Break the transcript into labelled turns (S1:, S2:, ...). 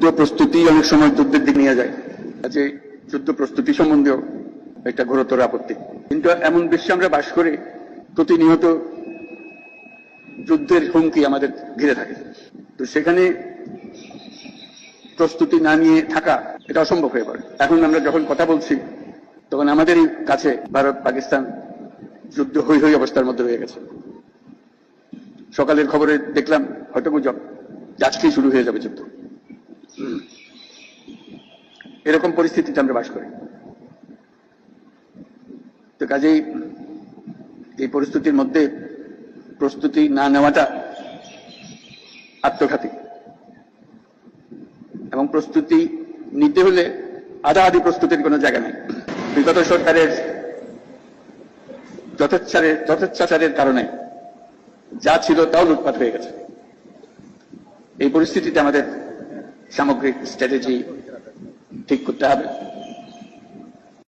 S1: যুদ্ধ প্রস্তুতি অনেক সময় যুদ্ধের দিকে নিয়ে যায়। কাজে যুদ্ধ প্রস্তুতি সম্বন্ধেও একটা ঘোরতর আপত্তি। কিন্তু এমন বিশ্বে আমরা বাস করি প্রতিনিয়ত যুদ্ধের হুমকি আমাদের ঘিরে থাকে। তো সেখানে প্রস্তুতি না নিয়ে থাকা এটা অসম্ভব হয়ে পড়ে। এখন আমরা যখন কথা বলছি, তখন আমাদেরই কাছে ভারত, পাকিস্তান যুদ্ধ হই হই অবস্থার মধ্যে রয়ে গেছে। সকালের খবরে দেখলাম, হয়তো গুজব আজকেই শুরু হয়ে যাবে যুদ্ধ। এরকম পরিস্থিতিতে আমরা বাস করি। তো কাজেই এই পরিস্থিতির মধ্যে প্রস্তুতি না নেওয়াটা আত্মঘাতী। এবং প্রস্তুতি নিতে হলে আধা আধি প্রস্তুতির কোনো জায়গা নেই। বিগত সরকারের যথেচ্ছারের, যথেচ্ছাচারের কারণে যা ছিল তাও লুটপাট হয়ে গেছে। এই পরিস্থিতিতে আমাদের সামগ্রিক স্ট্র্যাটেজি ঠিক করতে হবে